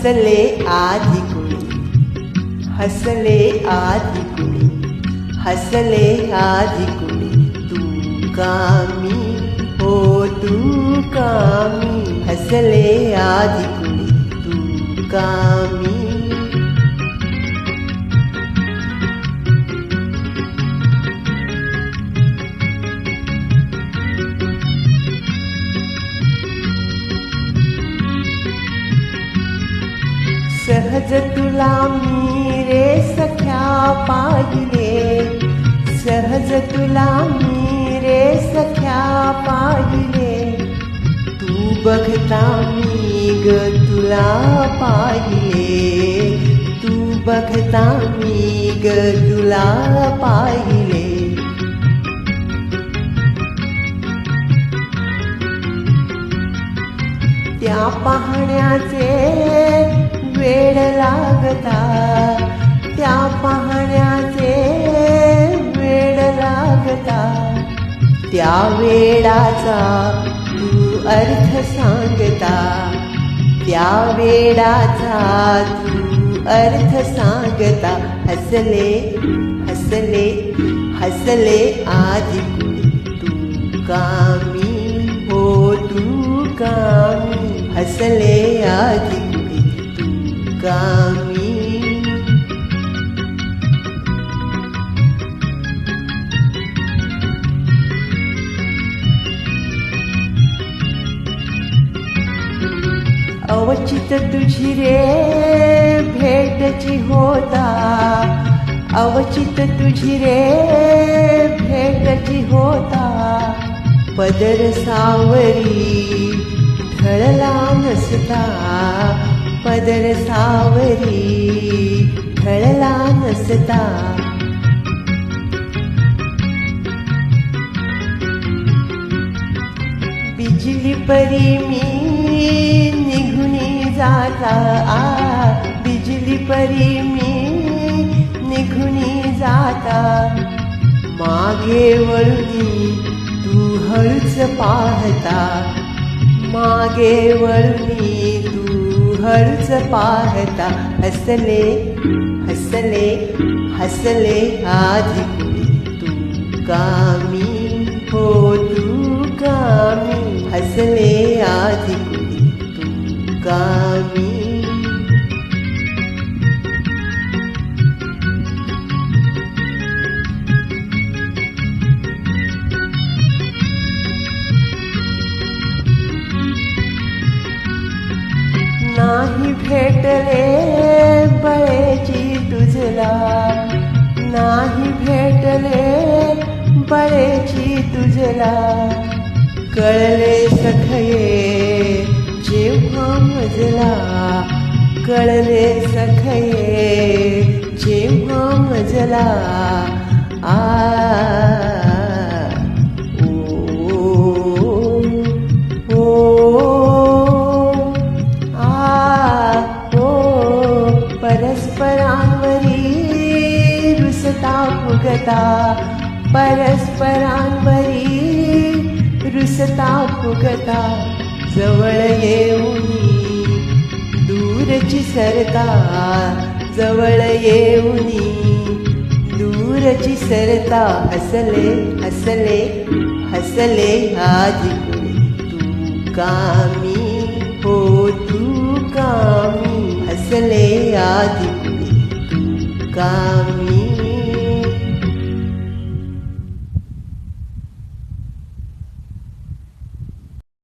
हसले आधी कुणी? हसले आधी कुणी? हसले आधी कुणी? तू कामी? हो तू कामी. हसले आधी कुणी? तू कामी. सहज तुला मी रे सख्या पाहिले. सहज तुला मी रे सख्या पाहिले. तू बघता मी ग तुला पाहिले. तू बघता मी ग तुला पाहिले. त्या पाहण्याचे वेळ लागता त्या पाहण्याचे वेळ लागता. त्या वेळाचा तू अर्थ सांगता त्या वेळाचा तू अर्थ सांगता. हसले हसले हसले आधी तू कामी हो तू कामी. हसले आधी kami अवचित तुझी रे भेटची होता. अवचित तुझी रे भेटची होता. पदर सावरी ठळला नसता. पदर सावरी ढळला नसता बिजली परी मी निघुनी जाता आ बिजली परी मी निघुनी जाता मागे वळूनी तू हळूच पाहता मागे वळूनी तू घरच पाहता हसले हसले हसले आधी तू कामी हो तू कामी हसले आधी तू कामी. भेटले बळेची तुझला. नाही भेटले बळेची तुझला. कळले सखये जेव्हा मजला. कळले सखये जेव्हा मजला. आ रुसता परस्परांवरी रुसता फुगता जवळ येऊनी दूरची सरता जवळ येऊनी दूरची सरता हसले हसले हसले आधी तू कामी हो तू कामी हसले आधी तू कामी